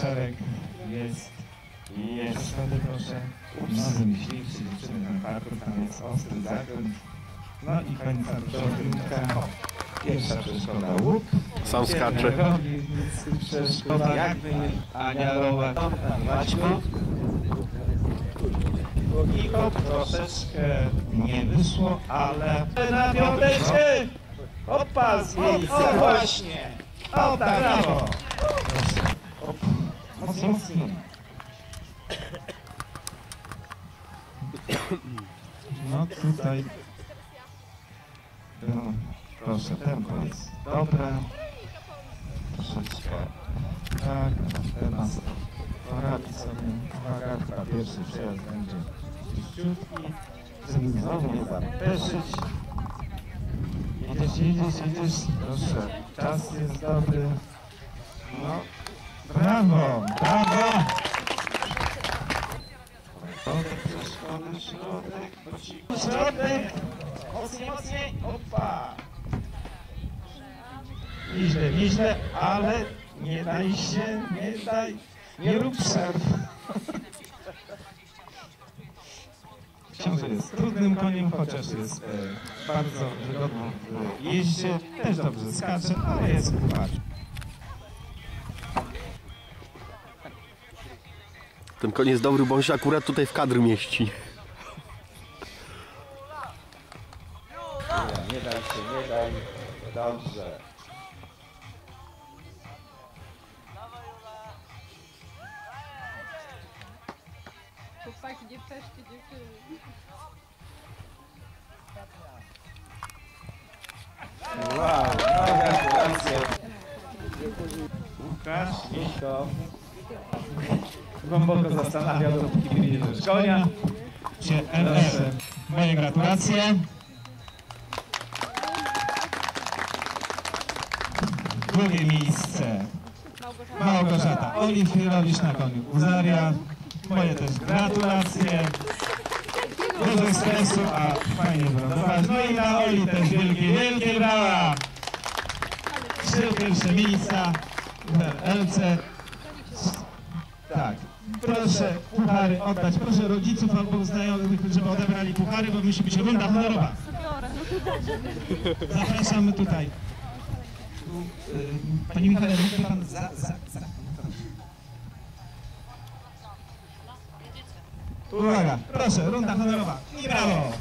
szereg jest i jest wtedy proszę nowy myśliwszy dziewczyny na parku, tam jest ostry zakręt. No i końca drobinka. Pierwsza przeszkoda łuk. Sam skacze. Przeszkoda, jakby. Maćku. I hop, troszeczkę nie wyszło, ale na piąteczkę! Opa, z miejsca, właśnie! O, tak, brawo! No tutaj... No, proszę, tempo jest dobre. Troszeczkę. Tak, teraz poradzi sobie wagatka. Pierwszy przejazd będzie czyściutki, żeby znowu nie zapeszyć. Idziesz, idziesz, idziesz. Proszę, czas jest dobry. No, brawo, brawo! Przeszkody, środek. Środek! Mocniej, mocniej! Opa! Nieźle, nieźle, ale nie daj się, nie daj, nie rób przerw. Książę jest trudnym koniem, chociaż jest e, bardzo wygodny w jeździe. Też dobrze skacze, ale jest kucharz. Ten jest dobry, bo on się akurat tutaj w kadr mieści. Nie daj się, nie daj. Dobrze. Wow. Łukasz, Miśko. Głęboko zastanawiał, dopóki wyjdzie do szkolenia. Cię LR. Moje gratulacje. Drugie miejsce. Małgorzata Oliwirowicz na koniu Uzaria. Moje też gratulacje. Dużo stresu, a fajnie wylądować. No i na Oli też wielkie, wielkie brawa. Trzy pierwsze miejsca w LC. Proszę puchary oddać. Proszę rodziców albo znajomych, żeby odebrali puchary, bo musi być runda honorowa. Zapraszamy tutaj. Tu, y, Panie Michale, mógłby pan za, za, za. Uwaga, proszę, runda honorowa. I brawo!